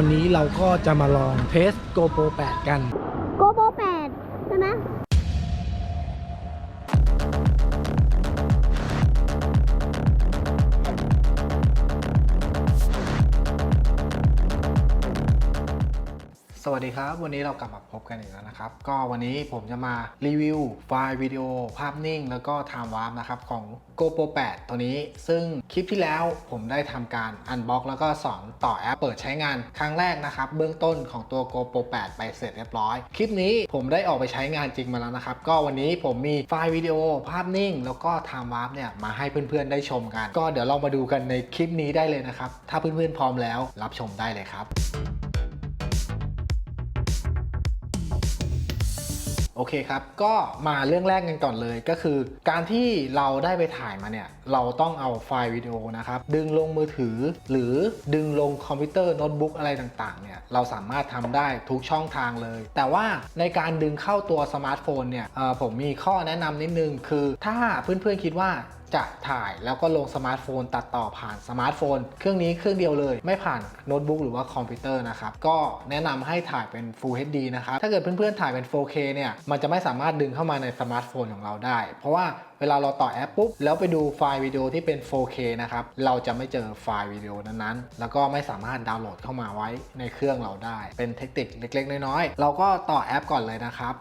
วันนี้เราก็จะมาลองเทส GoPro 8 กันโกโบแปดใช่ไหม วัสดีครับ วันนี้เรากลับมาพบกันอีกแล้วนะครับ ก็วันนี้ผมจะมารีวิวไฟล์วิดีโอภาพนิ่ง แล้วก็ Time Warp นะครับของ GoPro 8 ตัวนี้ ซึ่งคลิปที่แล้วผมได้ทำการอันบ็อกแล้วก็สอนต่อแอปเปิดใช้งานครั้งแรกนะครับ เบื้องต้นของตัว GoPro 8 ไปเสร็จเรียบร้อย คลิปนี้ผมได้ออกไปใช้งานจริงมาแล้วนะครับ ก็วันนี้ผมมีไฟล์วิดีโอภาพนิ่ง แล้วก็ Time Warp เนี่ยมาให้เพื่อนๆได้ชมกัน ก็เดี๋ยวเรามาดูกันในคลิปนี้ได้เลยนะครับ ถ้าเพื่อนๆพร้อมแล้วรับชมได้เลยครับ โอเคครับ ก็มาเรื่องแรกกันก่อนเลยก็คือ การที่เราได้ไปถ่ายมาเนี่ย เราต้องเอาไฟล์วิดีโอนะครับ ดึงลงมือถือ หรือดึงลงคอมพิวเตอร์โน้ตบุ๊กอะไรต่างๆ เนี่ย เราสามารถทำได้ทุกช่องทางเลย แต่ว่าในการดึงเข้าตัวสมาร์ทโฟนเนี่ยผมมีข้อแนะนำนิดนึงคือ ถ้าเพื่อนๆคิดว่า จะถ่ายแล้วก็ลงสมาร์ทโฟน ตัดต่อผ่านสมาร์ทโฟน เครื่องนี้เครื่องเดียวเลย ไม่ผ่านโน้ตบุ๊กหรือว่าคอมพิวเตอร์นะครับ ก็แนะนำให้ถ่ายเป็น Full HD นะครับ ถ้าเกิดเพื่อนๆถ่ายเป็น 4K เนี่ยมันจะไม่สามารถดึงเข้ามาในสมาร์ทโฟนของเราได้ เพราะว่าเวลาเราต่อแอปปุ๊บแล้วไปดูไฟล์วิดีโอที่เป็น 4K นะครับเราจะไม่เจอไฟล์วิดีโอนั้นๆ แล้วก็ไม่สามารถดาวน์โหลดเข้ามาไว้ในเครื่องเราได้ เป็นเทคนิคเล็ก ๆ น้อยๆเราก็ต่อแอปก่อนเลยนะครับ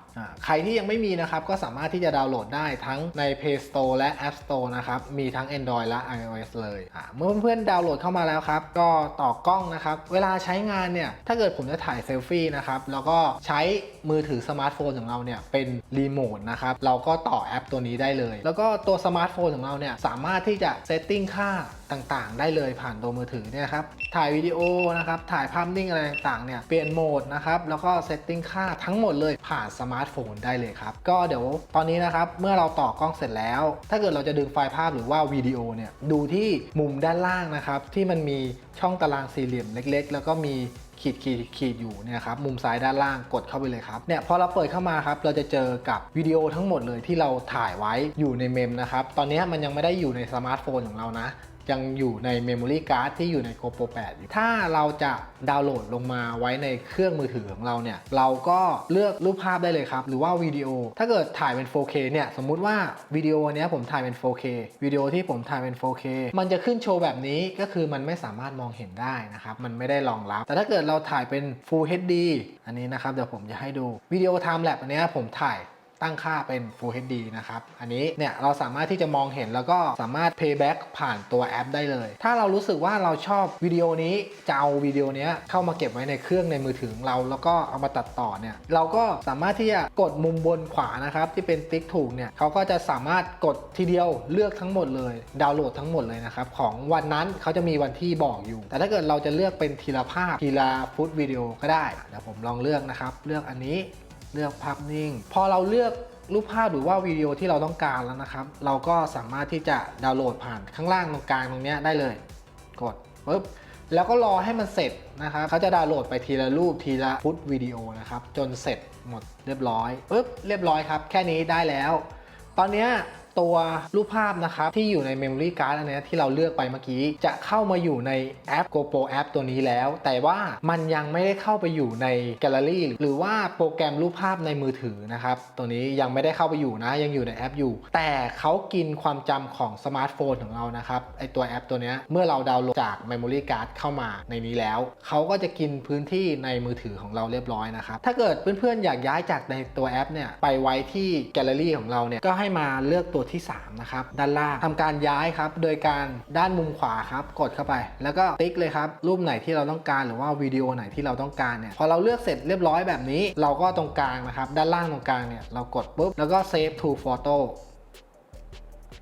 ใครที่ยังไม่มีนะครับก็สามารถที่จะดาวน์โหลดได้ทั้งใน Play Store และ App Store นะครับ มีทั้ง Android และ iOS เลยเมื่อเพื่อนๆดาวน์โหลดเข้ามาแล้วครับ ก็ต่อกล้องนะครับ เวลาใช้งานเนี่ย ถ้าเกิดผมจะถ่ายเซลฟี่นะครับ แล้วก็ใช้มือถือสมาร์ทโฟนของเราเนี่ย เป็นรีโมทนะครับ เราก็ต่อแอปตัวนี้ได้เลย แล้วก็ตัวสมาร์ทโฟนของเราเนี่ย สามารถที่จะเซตติ้งค่าต่างๆ ได้เลยผ่านตัวมือถือเนี่ยครับ ถ่ายวิดีโอนะครับ ถ่ายภาพนิ่งอะไรต่างๆ เนี่ย เปลี่ยนโหมดนะครับ แล้วก็เซตติ้งค่าทั้งหมดเลยผ่านสมาร์ทโฟนได้เลยครับ ก็เดี๋ยวตอนนี้นะครับ เมื่อเราต่อกล้องเสร็จแล้ว ถ้าเกิดเราจะดึงไฟล์ภาพหรือว่าวิดีโอเนี่ยดูที่มุมด้านล่างนะครับ ที่มันมีช่องตารางสี่เหลี่ยมเล็ก ๆ แล้วก็มีขีดขีดขีดอยู่เนี่ยครับมุมซ้ายด้านล่างกดเข้าไปเลยครับเนี่ยพอเราเปิดเข้ามาครับเราจะเจอกับวิดีโอทั้งหมดเลยที่เราถ่ายไว้อยู่ในเมมนะครับตอนนี้มันยังไม่ได้อยู่ในสมาร์ทโฟนของเรานะ ยังอยู่ใน Memory Card ที่อยู่ใน GoPro 8 อยู่ ถ้าเราจะดาวน์โหลดลงมาไว้ในเครื่องมือถือของเราเนี่ย เราก็เลือกรูปภาพได้เลยครับ หรือว่าวิดีโอ ถ้าเกิดถ่ายเป็น 4K เนี่ย สมมุติว่าวิดีโอเนี้ยผมถ่ายเป็น 4K วิดีโอที่ผมถ่ายเป็น 4K มันจะขึ้นโชว์แบบนี้ก็คือมันไม่สามารถมองเห็นได้นะครับ มันไม่ได้รองรับ แต่ถ้าเกิดเราถ่ายเป็น Full HD อันนี้นะครับ เดี๋ยวผมจะให้ดูวิดีโอ Time Lapse อันเนี้ยผมถ่าย ตั้งค่าเป็น Full HD นะครับ อันนี้เนี่ยเราสามารถที่จะมองเห็นแล้วก็สามารถ playback ผ่านตัวแอปได้เลย ถ้าเรารู้สึกว่าเราชอบวิดีโอนี้จะเอาวิดีโอนี้เข้ามาเก็บไว้ในเครื่องในมือถือเรา แล้วก็เอามาตัดต่อเนี่ยเราก็สามารถที่จะกดมุมบนขวานะครับที่เป็นติ๊กถูกเนี่ยเขาก็จะสามารถกดทีเดียวเลือกทั้งหมดเลย ดาวน์โหลดทั้งหมดเลยนะครับของวันนั้นเขาจะมีวันที่บอกอยู่ แต่ถ้าเกิดเราจะเลือกเป็นทีละภาพทีละฟุตวิดีโอก็ได้เดี๋ยวผมลองเลือกนะครับเลือกอันนี้ เลือกภาพนิ่ง พอเราเลือกรูปภาพหรือว่าวิดีโอที่เราต้องการแล้วนะครับ เราก็สามารถที่จะดาวน์โหลดผ่านข้างล่างตรงกลางตรงนี้ได้เลย กดปุ๊บแล้วก็รอให้มันเสร็จนะครับเขาจะดาวน์โหลดไปทีละรูปทีละฟุตวิดีโอนะครับ จนเสร็จหมดเรียบร้อยปุ๊บเรียบร้อยครับ แค่นี้ได้แล้ว ตอนนี้ ตัวรูปภาพนะครับที่อยู่ใน Memory Card อันเนี้ยที่เราเลือกไปเมื่อกี้ จะเข้ามาอยู่ในแอป GoPro App ตัวนี้แล้ว แต่ว่ามันยังไม่ได้เข้าไปอยู่ในแกลเลอรี่หรือว่าโปรแกรมรูปภาพในมือถือนะครับตัวนี้ยังไม่ได้เข้าไปอยู่นะยังอยู่ในแอปอยู่ แต่เขากินความจำของสมาร์ทโฟนของเรานะครับไอตัวแอปตัวเนี้ยเมื่อเราดาวน์โหลดจาก Memory Card เข้ามาในนี้แล้วเขาก็จะกินพื้นที่ในมือถือของเราเรียบร้อยนะครับถ้าเกิดเพื่อนๆอยากย้ายจากในตัวแอปเนี่ยไปไว้ที่แกลเลอรี่ของเราเนี่ยก็ให้มาเลือกตัวที่ 3 นะครับ ด้านล่างทำการย้ายครับ โดยการด้านมุมขวาครับ กดเข้าไป แล้วก็ติ๊กเลยครับ รูปไหนที่เราต้องการหรือว่าวิดีโอไหนที่เราต้องการเนี่ย พอเราเลือกเสร็จเรียบร้อยแบบนี้ เราก็ตรงกลางนะครับ ด้านล่างตรงกลางเนี่ย เรากดปุ๊บ แล้วก็ save to photo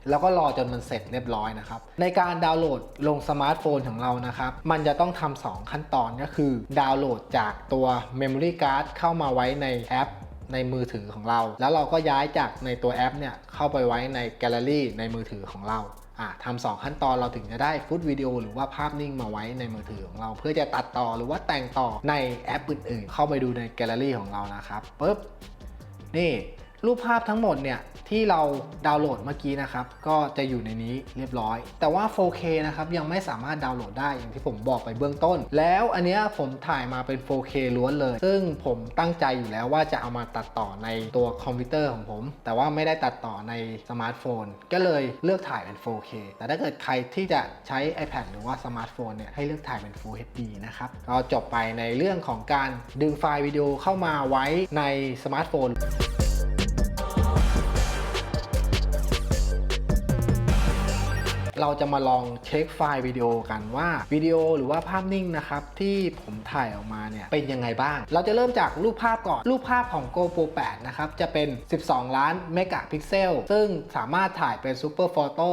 แล้วก็รอจนมันเสร็จเรียบร้อยนะครับ ในการดาวน์โหลดลงสมาร์ทโฟนของเรานะครับ มันจะต้องทำสองขั้นตอนก็คือ ดาวน์โหลดจากตัว Memory Card เข้ามาไว้ในแอป ในมือถือของเรา แล้วเราก็ย้ายจากในตัวแอปเนี่ยเข้าไปไว้ในแกลเลอรี่ในมือถือของเราอะทำสองขั้นตอนเราถึงจะได้ฟุตวิดีโอหรือว่าภาพนิ่งมาไว้ในมือถือของเรา เพื่อจะตัดต่อหรือว่าแต่งต่อในแอปอื่นๆ เข้าไปดูในแกลเลอรี่ของเรานะครับปุ๊บนี่ รูปภาพทั้งหมดเนี่ยที่เราดาวน์โหลดเมื่อกี้นะครับ ก็จะอยู่ในนี้เรียบร้อย แต่ว่า 4K นะครับยังไม่สามารถดาวน์โหลดได้อย่างที่ผมบอกไปเบื้องต้น แล้วอันเนี้ยผมถ่ายมาเป็น 4K ล้วนเลย ซึ่งผมตั้งใจอยู่แล้วว่าจะเอามาตัดต่อในตัวคอมพิวเตอร์ของผม แต่ว่าไม่ได้ตัดต่อในสมาร์ทโฟน ก็เลยเลือกถ่ายเป็น 4K แต่ถ้าเกิดใครที่จะใช้ iPad หรือว่าสมาร์ทโฟนเนี่ยให้เลือกถ่ายเป็น Full HD นะครับก็จบไปในเรื่องของการดึงไฟล์วิดีโอเข้ามาไว้ในสมาร์ทโฟน เราจะมาลองเช็คไฟล์วิดีโอกันว่าวิดีโอหรือว่าภาพนิ่งนะครับที่ผมถ่ายออกมาเนี่ยเป็นยังไงบ้าง เราจะเริ่มจากรูปภาพก่อน รูปภาพของ GoPro 8 นะครับ จะเป็น 12 ล้านเมกะพิกเซล ซึ่งสามารถถ่ายเป็น Super Photo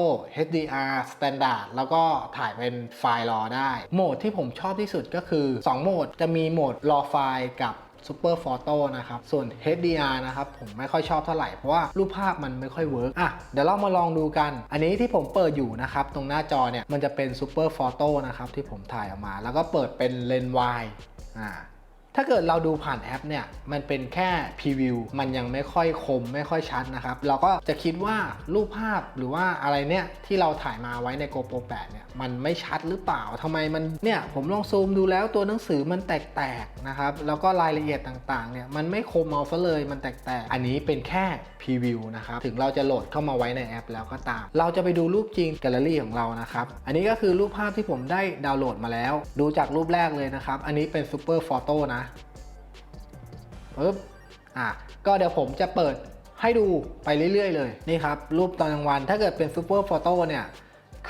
HDR Standard แล้วก็ถ่ายเป็นไฟล์รอได้ โหมดที่ผมชอบที่สุดก็คือ 2 โหมด จะมีโหมดรอไฟล์กับ Super Photo นะครับ ส่วน HDR นะครับ ผมไม่ค่อยชอบเท่าไหร่ เพราะว่ารูปภาพมันไม่ค่อยเวิร์กอะเดี๋ยวเรามาลองดูกัน อันนี้ที่ผมเปิดอยู่นะครับ ตรงหน้าจอเนี่ยมันจะเป็น Super Photo นะครับที่ผมถ่ายออกมา แล้วก็เปิดเป็นเลนส์วายอ่า ถ้าเกิดเราดูผ่านแอปเนี่ยมันเป็นแค่พรีวิวมันยังไม่ค่อยคมไม่ค่อยชัดนะครับ เราก็จะคิดว่ารูปภาพหรือว่าอะไรเนี่ยที่เราถ่ายมาไว้ใน GoPro 8เนี่ยมันไม่ชัดหรือเปล่าทำไมมันเนี่ยผมลองซูมดูแล้วตัวหนังสือมันแตกๆนะครับแล้วก็รายละเอียดต่างๆเนี่ยมันไม่คมเอาซะเลยมันแตกๆอันนี้เป็นแค่พรีวิวนะครับถึงเราจะโหลดเข้ามาไว้ในแอป แล้วก็ตาม เราจะไปดูรูปจริงแกลเลอรี่ของเรานะครับอันนี้ก็คือรูปภาพที่ผมได้ดาวน์โหลดมาแล้ว ดูจากรูปแรกเลยนะครับอันนี้เป็น Super Photo นะ ปึ๊บอะก็เดี๋ยวผมจะเปิดให้ดูไปเรื่อย ๆ เลยนี่ครับ รูปตอนกลางวันถ้าเกิดเป็นซูเปอร์โฟโต้เนี่ย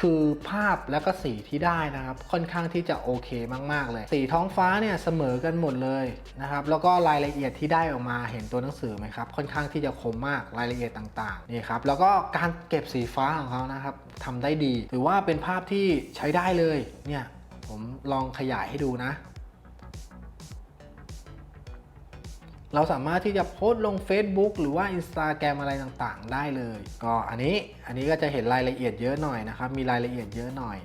คือภาพแล้วก็สีที่ได้นะครับ ค่อนข้างที่จะโอเคมาก ๆ เลย สีท้องฟ้าเนี่ยเสมอกันหมดเลยนะครับ แล้วก็รายละเอียดที่ได้ออกมาเห็นตัวหนังสือไหมครับ ค่อนข้างที่จะคมมากรายละเอียดต่างๆนี่ครับแล้วก็การเก็บสีฟ้าของเขานะครับทำได้ดี ถือว่าเป็นภาพที่ใช้ได้เลยเนี่ยผมลองขยายให้ดูนะ เราสามารถที่จะโพสต์ลง Facebook หรือว่า Instagram อะไรต่างๆ ได้เลย ก็อันนี้อันนี้ก็จะเห็นรายละเอียดเยอะหน่อยนะครับ มีรายละเอียดเยอะหน่อย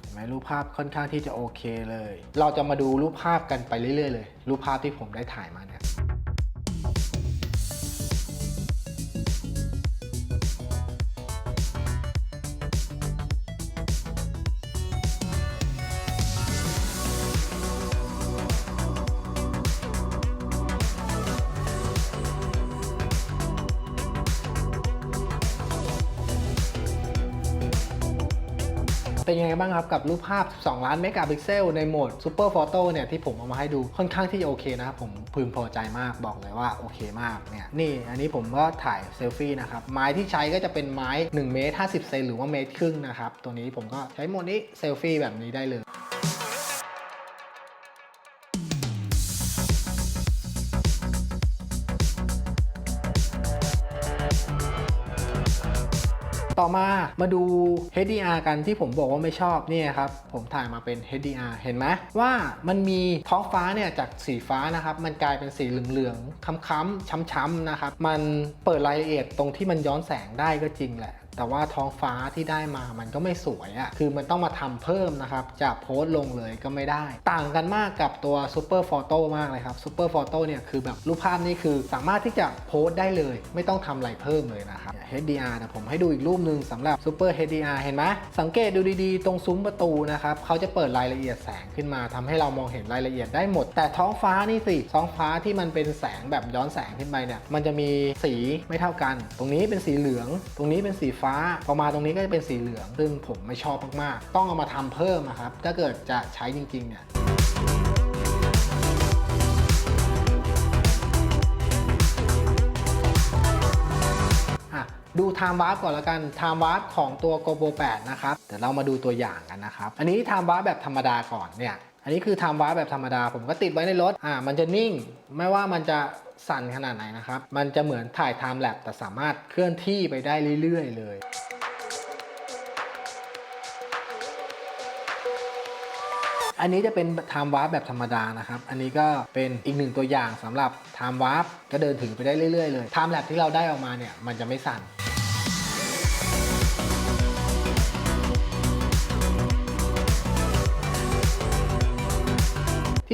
เห็นไหมรูปภาพค่อนข้างที่จะโอเคเลย เราจะมาดูรูปภาพกันไปเรื่อยๆเลย รูปภาพที่ผมได้ถ่ายมาเนี่ย เป็นยังไงบ้างครับกับรูปภาพ 12 ล้านเมกะพิกเซลในโหมด Super Photo เนี่ยที่ผมเอามาให้ดูค่อนข้างที่จะโอเคนะครับผมพึงพอใจมากบอกเลยว่าโอเคมากเนี่ยนี่อันนี้ผมก็ถ่ายเซลฟี่นะครับไม้ที่ใช้ก็จะเป็นไม้1เมตร50เซนหรือว่าเมตรครึ่งนะครับตัวนี้ผมก็ใช้โหมดนี้เซลฟี่แบบนี้ได้เลย ต่อมามาดู HDR กันที่ผมบอกว่าไม่ชอบเนี่ยครับผมถ่ายมาเป็น HDR เห็นไหมว่ามันมีท้องฟ้าเนี่ยจากสีฟ้านะครับมันกลายเป็นสีเหลืองๆค้ำๆช้ำๆนะครับมันเปิดรายละเอียดตรงที่มันย้อนแสงได้ก็จริงแหละ แต่ว่าท้องฟ้าที่ได้มามันก็ไม่สวยอะ่ะ คือมันต้องมาทำเพิ่มนะครับ จะโพสต์ลงเลยก็ไม่ได้ ต่างกันมากกับตัว Super Photo มากเลยครับ Super Photo เนี่ยคือแบบรูปภาพนี่คือสามารถที่จะโพสต์ได้เลย ไม่ต้องทำอะไรเพิ่มเลยนะครับ HDR นะผมให้ดูอีกรูปหนึ่งสำหรับ Super HDR เห็นไหมสังเกตดูดีๆ ตรงซุ้มประตูนะครับเขาจะเปิดรายละเอียดแสงขึ้นมาทำให้เรามองเห็นรายละเอียดได้หมด แต่ท้องฟ้านี่สิท้องฟ้าที่มันเป็นแสงแบบย้อนแสงขึ้นไปเนี่ยมันจะมีสีไม่เท่ากัน ตรงนี้เป็นสีเหลือง ตรงนี้เป็นสีฟ้าพอมาตรงนี้ก็จะเป็นสีเหลือง ซึ่งผมไม่ชอบมากๆ ต้องเอามาทำเพิ่มนะครับ ถ้าเกิดจะใช้จริงๆเนี่ยดู Time Warp ก่อนละกัน Time Warp ของตัว GoPro 8 นะครับ เดี๋ยวเรามาดูตัวอย่างกันนะครับ อันนี้ Time Warp แบบธรรมดาก่อนเนี่ย อันนี้คือ Time Warp แบบธรรมดา ผมก็ติดไว้ในรถ อ่า มันจะนิ่ง ไม่ว่ามันจะ สั่นขนาดไหนนะครับ มันจะเหมือนถ่ายไทม์แลปแต่สามารถเคลื่อนที่ไปได้เรื่อยๆ เลยอันนี้จะเป็นไทม์วาร์ปแบบธรรมดานะครับ อันนี้ก็เป็นอีกหนึ่งตัวอย่างสำหรับไทม์วาร์ปก็เดินถือไปได้เรื่อยๆเลยไทม์แลปที่เราได้ออกมาเนี่ย มันจะไม่สั่น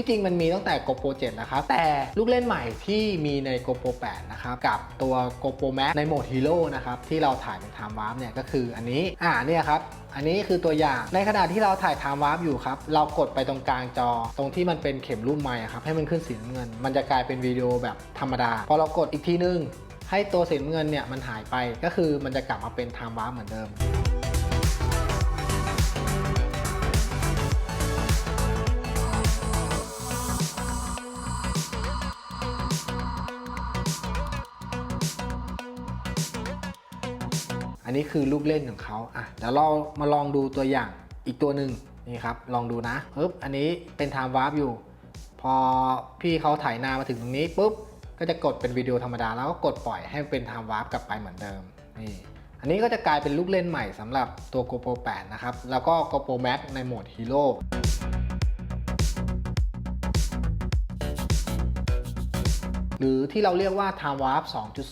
ที่จริงมันมีตั้งแต่ GoPro 7 นะครับ แต่ลูกเล่นใหม่ที่มีใน GoPro 8 นะครับ กับตัว GoPro Max ในโหมด Hero นะครับ ที่เราถ่ายเป็น Time Warp เนี่ยก็คืออันนี้ อ่าเนี่ยครับ อันนี้คือตัวอย่าง ในขณะที่เราถ่าย Time Warp อยู่ครับ เรากดไปตรงกลางจอ ตรงที่มันเป็นเข็มรูปไม้ครับ ให้มันขึ้นสีน้ำเงิน มันจะกลายเป็นวิดีโอแบบธรรมดา พอเรากดอีกทีนึง ให้ตัวสีน้ำเงินเนี่ยมันหายไป ก็คือมันจะกลับมาเป็น Time Warp เหมือนเดิม นนี้คือลูกเล่นของเขาอะเดี๋ยวเรามาลองดูตัวอย่างอีกตัวหนึ่งนี่ครับ ลองดูนะปึ๊บอันนี้เป็น time warp อยู่ พอพี่เขาถ่ายนามาถึงตรงนี้ปุ๊บก็จะกดเป็นวิดีโอธรรมดาแล้วก็กดปล่อยให้เป็น time warp กลับไปเหมือนเดิมนี่อันนี้ก็จะกลายเป็นลูกเล่นใหม่สำหรับตัว GoPro 8 นะครับ แล้วก็ GoPro Max ในโหมด Hero หรือที่เราเรียกว่า Time Warp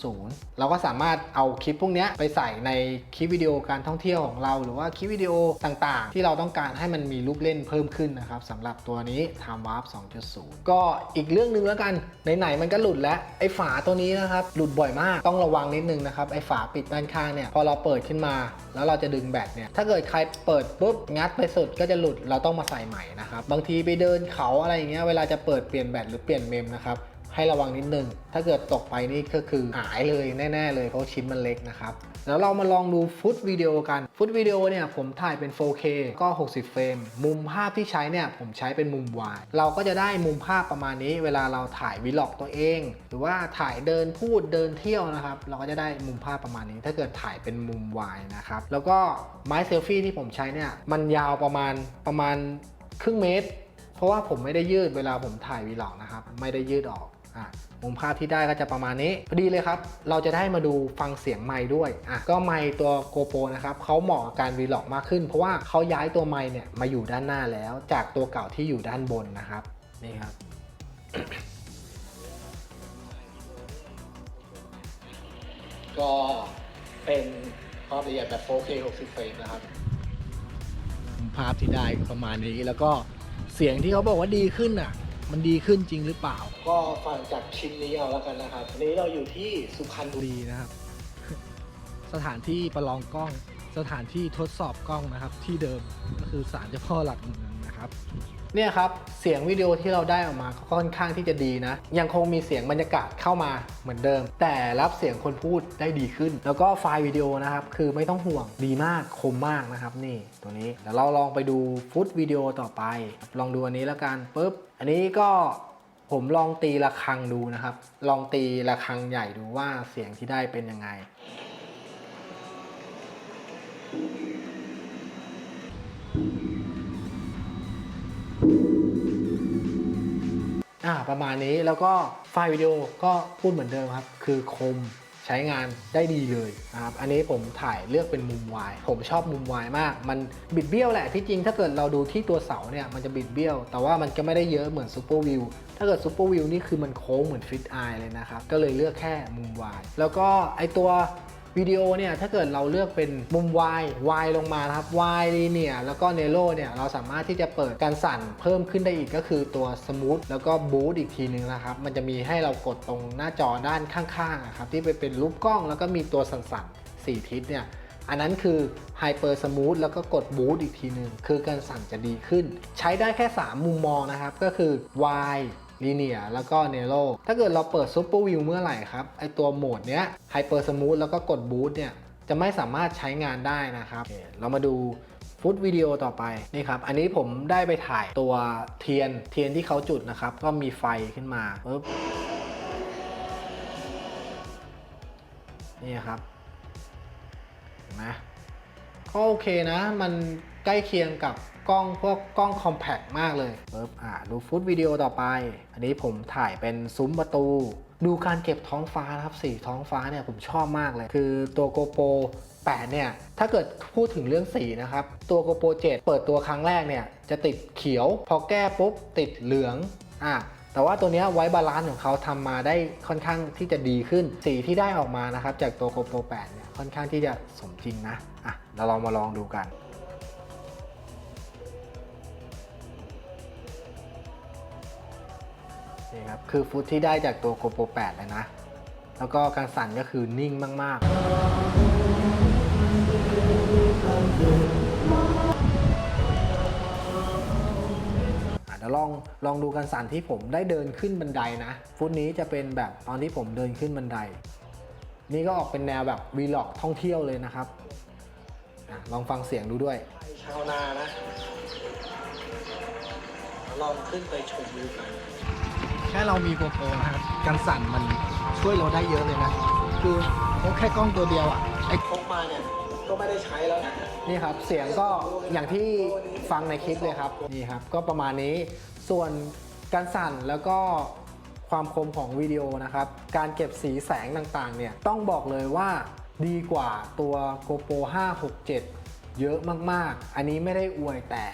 2.0 เราก็สามารถเอาคลิปพวกนี้ไปใส่ในคลิปวิดีโอการท่องเที่ยวของเรา หรือว่าคลิปวิดีโอต่างๆ ที่เราต้องการให้มันมีลูกเล่นเพิ่มขึ้นนะครับสำหรับตัวนี้ Time Warp 2.0 ก็อีกเรื่องหนึ่งแล้วกัน ไหนๆมันก็หลุดแล้ว ไอ้ฝาตัวนี้นะครับหลุดบ่อยมากต้องระวังนิดนึงนะครับไอ้ฝาปิดด้านข้างเนี่ยพอเราเปิดขึ้นมา แล้วเราจะดึงแบตเนี่ยถ้าเกิดใครเปิดปุ๊บงัดไปสุดก็จะหลุดเราต้องมาใส่ใหม่นะครับบางทีไปเดินเขาอะไรอย่างเงี้ยเวลาจะเปิดเปลี่ยนแบตหรือเปลี่ยนเมมนะครับ ให้ระวังนิดนึง ถ้าเกิดตกไปนี่ก็คือหายเลยแน่ๆเลยเพราะชิ้นมันเล็กนะครับแล้วเรามาลองดูฟุตวิดีโอกัน ฟุตวิดีโอเนี่ยผมถ่ายเป็น 4K ก็ 60 เฟรม มุมภาพที่ใช้เนี่ยผมใช้เป็นมุมวาย เราก็จะได้มุมภาพประมาณนี้ เวลาเราถ่ายวิล็อกตัวเอง หรือว่าถ่ายเดินพูดเดินเที่ยวนะครับ เราก็จะได้มุมภาพประมาณนี้ ถ้าเกิดถ่ายเป็นมุมวายนะครับ แล้วก็ไม้เซลฟี่ที่ผมใช้เนี่ยมันยาวประมาณประมาณครึ่งเมตร เพราะว่าผมไม่ได้ยืดเวลาผมถ่ายวีล็อกนะครับ ไม่ได้ยืดออก อะมุมภาพที่ได้ก็จะประมาณนี้พอดีเลยครับ เราจะได้มาดูฟังเสียงไมค์ด้วยอะก็ไมค์ตัว GoPro นะครับเขาเหมาะกับการวีล็อกมากขึ้น เพราะว่าเขาย้ายตัวไมค์เนี่ยมาอยู่ด้านหน้าแล้ว จากตัวเก่าที่อยู่ด้านบนนะครับนี่ครับก็เป็นความละเอียดแบบ 4K 60เฟรมนะครับ ภาพที่ได้ประมาณนี้แล้วก็เสียงที่เขาบอกว่าดีขึ้นอะ มันดีขึ้นจริงหรือเปล่า ก็ฟังจากชิ้นนี้เอาแล้วกันนะครับวันนี้เราอยู่ที่สุพรรณบุรีนะครับ สถานที่ประลองกล้อง สถานที่ทดสอบกล้องนะครับ ที่เดิมก็คือศาลเจ้าพ่อหลักเมืองนะครับ เนี่ยครับเสียงวิดีโอที่เราได้ออกมาก็ค่อนข้างที่จะดีนะ ยังคงมีเสียงบรรยากาศเข้ามาเหมือนเดิม แต่รับเสียงคนพูดได้ดีขึ้น แล้วก็ไฟล์วิดีโอนะครับคือไม่ต้องห่วงดีมากคมมากนะครับนี่ตัวนี้เดี๋ยวเราลองไปดูฟุตวิดีโอต่อไป ลองดูอันนี้แล้วกันปุ๊บอันนี้ก็ผมลองตีระฆังดูนะครับ ลองตีระฆังใหญ่ดูว่าเสียงที่ได้เป็นยังไง อ่าประมาณนี้แล้วก็ไฟล์วิดีโอก็พูดเหมือนเดิมครับ คือคมใช้งานได้ดีเลยนะครับอันนี้ผมถ่ายเลือกเป็นมุมวายผมชอบมุมวายมาก มันบิดเบี้ยวแหละที่จริงถ้าเกิดเราดูที่ตัวเสาเนี่ยมันจะบิดเบี้ยว แต่ว่ามันก็ไม่ได้เยอะเหมือนซูเปอร์วิวถ้าเกิดซูเปอร์วิวนี่คือมันโค้งเหมือนฟิตไอเลยนะครับ ก็เลยเลือกแค่มุมวายแล้วก็ไอตัว วิดีโอเนี่ยถ้าเกิดเราเลือกเป็นมุม Y Y ลงมานะครับ Y ลีเนี่ยแล้วก็เนโรเนี่ยเราสามารถที่จะเปิดการสั่นเพิ่มขึ้นได้อีกก็คือตัว Smooth แล้วก็บูตอีกทีนึงนะครับ มันจะมีให้เรากดตรงหน้าจอด้านข้างๆอะครับที่ไปเป็นรูปกล้องแล้วก็มีตัวสั่นๆ 4 ทิศเนี่ยอันนั้นคือ Hyper Smooth แล้วก็กด Boost อีกทีหนึ่งคือการสั่นจะดีขึ้น ใช้ได้แค่ 3 มุมมองนะครับ ก็คือ Y ลีเนียแล้วก็เนโรถ้าเกิดเราเปิด Super View เมื่อไหร่ครับ ไอตัวโหมดเนี้ย Hyper Smooth แล้วก็กด Boost เนี่ยจะไม่สามารถใช้งานได้นะครับเคเรามาดูฟุตวิดีโอต่อไปนี่ครับ อันนี้ผมได้ไปถ่ายตัวเทียนเทียนที่เขาจุดนะครับ ก็มีไฟขึ้นมาปึ๊บนี่ครับเห็นไหมก็โอเคนะ มันใกล้เคียงกับ กล้องพวกกล้องคอมแพกมากเลยปึ๊บอ่าดูฟุตวิดีโอต่อไป อันนี้ผมถ่ายเป็นซุ้มประตู ดูการเก็บท้องฟ้านะครับสีท้องฟ้าเนี่ยผมชอบมากเลย คือตัว GoPro 8เนี่ย ถ้าเกิดพูดถึงเรื่องสีนะครับ ตัว GoPro 7เปิดตัวครั้งแรกเนี่ย จะติดเขียว พอแก้ปุ๊บ ติดเหลืองอะแต่ว่าตัวนี้ไว้บาลานซ์ของเขาทำมาได้ค่อนข้างที่จะดีขึ้น สีที่ได้ออกมานะครับ จากตัว GoPro 8เนี่ยค่อนข้างที่จะสมจริงนะอะเราลองมาลองดูกัน ครับ คือฟุตที่ได้จากตัว GoPro 8 เลยนะ แล้วก็การสั่นก็คือนิ่งมาก ๆอะเดี๋ยวลองลองดูการสั่นที่ผมได้เดินขึ้นบันไดนะ ฟุตนี้จะเป็นแบบตอนที่ผมเดินขึ้นบันได นี่ก็ออกเป็นแนวแบบวีล็อกท่องเที่ยวเลยนะครับอะลองฟังเสียงดูด้วย ชาวนานะ ลองขึ้นไปชมวิวกัน แค่เรามีโปรโปรนะครับการสั่นมันช่วยเราได้เยอะเลยนะ คือโอแค่กล้องตัวเดียวอะไอ้พกมาเนี่ยก็ไม่ได้ใช้แล้วนะนี่ครับเสียงก็อย่างที่ฟังในคลิปเลยครับนี่ครับ ก็ประมาณนี้ส่วนการสั่นแล้วก็ความคมของวิดีโอนะครับ การเก็บสีแสงต่างๆ เนี่ยต้องบอกเลยว่าดีกว่าตัว GoPro 567 เยอะมากๆ อันนี้ไม่ได้อวยแต่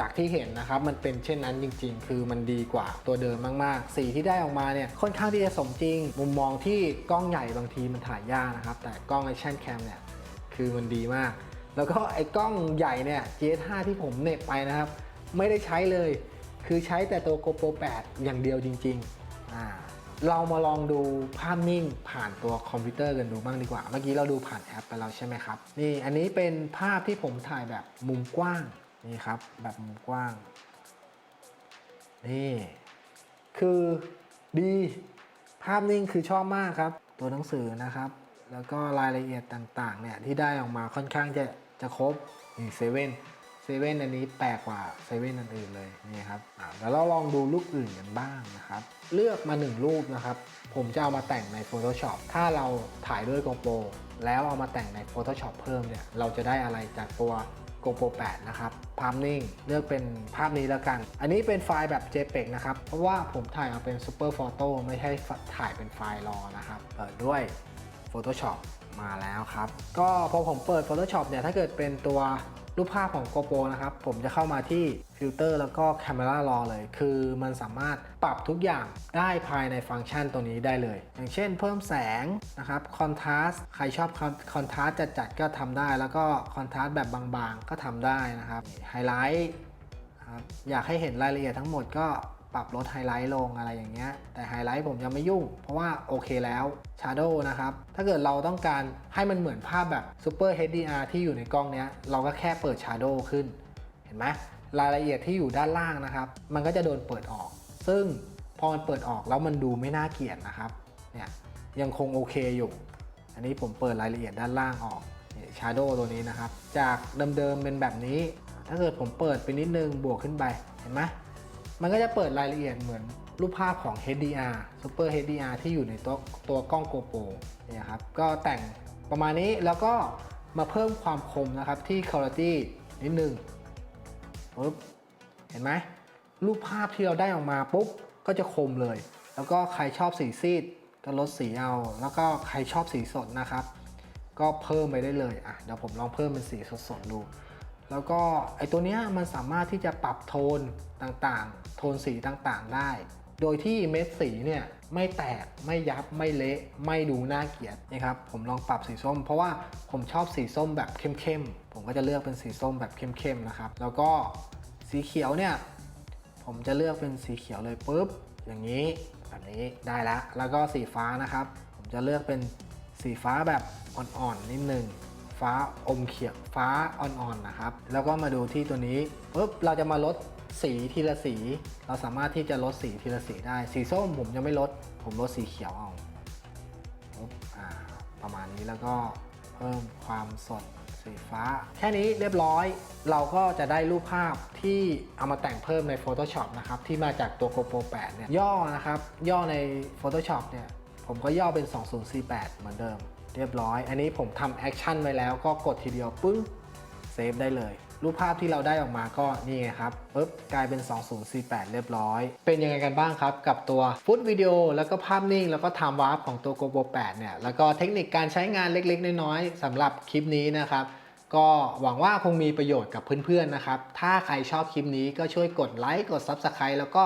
จากที่เห็นนะครับมันเป็นเช่นนั้นจริง ๆ คือมันดีกว่าตัวเดิมมากๆ สีที่ได้ออกมาเนี่ยค่อนข้างที่จะสมจริง มุมมองที่กล้องใหญ่บางทีมันถ่ายยากนะครับแต่กล้อง Action Cam เนี่ยคือมันดีมาก แล้วก็ไอ้กล้องใหญ่เนี่ย GS5 ที่ผมเน็บไปนะครับ ไม่ได้ใช้เลย คือใช้แต่ตัว GoPro 8 อย่างเดียวจริงๆอ่าเรามาลองดูภาพนิ่งผ่านตัวคอมพิวเตอร์กันดูบ้างดีกว่า เมื่อกี้เราดูผ่านแอปไปแล้วใช่ไหมครับ นี่อันนี้เป็นภาพที่ผมถ่ายแบบมุมกว้าง นี่ครับ แบบมุมกว้าง นี่ คือดี ภาพนิ่งคือชอบมากครับ ตัวหนังสือนะครับ แล้วก็รายละเอียดต่างๆ เนี่ยที่ได้ออกมาค่อนข้างจะจะครบนี่เซเว่นเซเว่นอันนี้แปลกกว่าเซเว่นอันอื่นเลยนี่ครับแล้วเราลองดูรูปอื่นกันบ้างนะครับ เลือกมา 1 รูปนะครับ ผมจะเอามาแต่งใน Photoshop ถ้าเราถ่ายด้วย GoPro แล้วเอามาแต่งใน Photoshop เพิ่มเนี่ย เราจะได้อะไรจากตัว GoPro 8 นะครับ ภาพนิ่งเลือกเป็นภาพนี้แล้วกัน อันนี้เป็นไฟล์แบบ JPEG นะครับ เพราะว่าผมถ่ายเอาเป็น Super Photo ไม่ใช่ถ่ายเป็นไฟล์รอนะครับ เปิดด้วย Photoshop มาแล้วครับ ก็พอผมเปิด Photoshop เนี่ย ถ้าเกิดเป็นตัว รูปภาพของ GoPro นะครับ ผมจะเข้ามาที่ฟิลเตอร์แล้วก็ Camera Raw เลย คือมันสามารถปรับทุกอย่างได้ภายในฟังก์ชันตัวนี้ได้เลย อย่างเช่นเพิ่มแสงนะครับคอนทราสใครชอบคอนทราสจัดๆก็ทำได้ แล้วก็คอนทราสแบบบางๆ ก็ทำได้นะครับไฮไลท์ครับอยากให้เห็นรายละเอียดทั้งหมดก็ ปรับลดไฮไลท์ลงอะไรอย่างเงี้ย แต่ไฮไลท์ผมยังไม่ยุ่ง เพราะว่าโอเคแล้ว Shadow นะครับ ถ้าเกิดเราต้องการให้มันเหมือนภาพแบบ Super HDR ที่อยู่ในกล้องเนี้ย เราก็แค่เปิด Shadow ขึ้น เห็นไหมรายละเอียดที่อยู่ด้านล่างนะครับ มันก็จะโดนเปิดออก ซึ่งพอมันเปิดออกแล้วมันดูไม่น่าเกลียดนะครับ เนี่ยยังคงโอเคอยู่ อันนี้ผมเปิดรายละเอียดด้านล่างออกชาร์โดตัวนี้นะครับ จากเดิมๆเป็นแบบนี้ ถ้าเกิดผมเปิดไปนิดนึงบวกขึ้นไป เห็นไหม มันก็จะเปิดรายละเอียดเหมือนรูปภาพของ HDR Super HDR ที่อยู่ในตัวตัวกล้อง GoPro เนี่ยครับ ก็แต่งประมาณนี้แล้วก็มาเพิ่มความคมนะครับที่ Quality นิดนึงปึ๊บเห็นไหมรูปภาพที่เราได้ออกมาปุ๊บก็จะคมเลย แล้วก็ใครชอบสีซีดก็ลดสีเอา แล้วก็ใครชอบสีสดนะครับ ก็เพิ่มไปได้เลยอะเดี๋ยวผมลองเพิ่มเป็นสีสดๆดู แล้วก็ไอตัวเนี้ยมันสามารถที่จะปรับโทนต่างๆ โทนสีต่างๆได้ โดยที่เม็ดสีเนี่ยไม่แตกไม่ยับไม่เละไม่ดูน่าเกลียดนะครับผมลองปรับสีส้ม เพราะว่าผมชอบสีส้มแบบเข้มๆผมก็จะเลือกเป็นสีส้มแบบเข้มๆนะครับแล้วก็สีเขียวเนี่ยผมจะเลือกเป็นสีเขียวเลยปุ๊บอย่างนี้แบบนี้ได้แล้วแล้วก็สีฟ้านะครับ ผมจะเลือกเป็นสีฟ้าแบบอ่อนๆนิดนึง ฟ้าอมเขียวฟ้าอ่อนๆนะครับ แล้วก็มาดูที่ตัวนี้ปุ๊บเราจะมาลดสีทีละสี เราสามารถที่จะลดสีทีละสีได้ สีส้มผมจะไม่ลด ผมลดสีเขียวเอาปุ๊บอ่าประมาณนี้แล้วก็เพิ่มความสดสีฟ้า แค่นี้เรียบร้อย เราก็จะได้รูปภาพที่เอามาแต่งเพิ่มใน Photoshop นะครับ ที่มาจากตัว GoPro 8 เนี่ย ย่อนะครับ ย่อใน Photoshop เนี่ย ผมก็ย่อเป็น 2048 เหมือนเดิม เรียบร้อย อันนี้ผมทำแอคชั่นไว้แล้วก็กดทีเดียวปึ้งเซฟได้เลยรูปภาพที่เราได้ออกมาก็นี่ไงครับปุ๊บกลายเป็น 2048 เรียบร้อย เป็นยังไงกันบ้างครับ กับตัวฟุตวิดีโอแล้วก็ภาพนิ่ง แล้วก็ไทม์วาร์ปของตัว GoPro 8 เนี่ย แล้วก็เทคนิคการใช้งานเล็กๆ น้อยๆสำหรับคลิปนี้นะครับ ก็หวังว่าคงมีประโยชน์กับเพื่อนๆนะครับ ถ้าใครชอบคลิปนี้ก็ช่วยกดไลค์กด Subscribe แล้วก็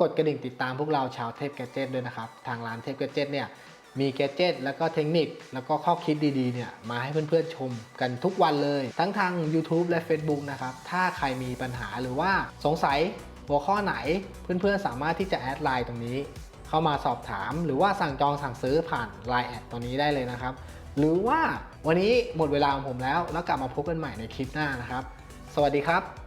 กดกระดิ่งติดตามพวกเราชาวเทพแกเจ e t ด้วยนะครับ ทางร้านเทพแกเจ e t เนี่ย มีแกจ e t แล้วก็เทคนิค แล้วก็ข้อคิดดีๆเนี่ยมาให้เพื่อนๆชมกันทุกวันเลย ทั้งทาง YouTube และ Facebook นะครับ ถ้าใครมีปัญหาหรือว่าสงสัยหัวข้อไหนเพื่อนๆสามารถที่จะแอดไลน์ตรงนี้ เข้ามาสอบถาม หรือว่าสั่งจองสั่งซื้อผ่าน Line แอดตัวนี้ได้เลยนะครับ หรือว่าวันนี้หมดเวลาของผมแล้ว แล้วกลับมาพบกันใหม่ในคลิปหน้านะครับ สวัสดีครับ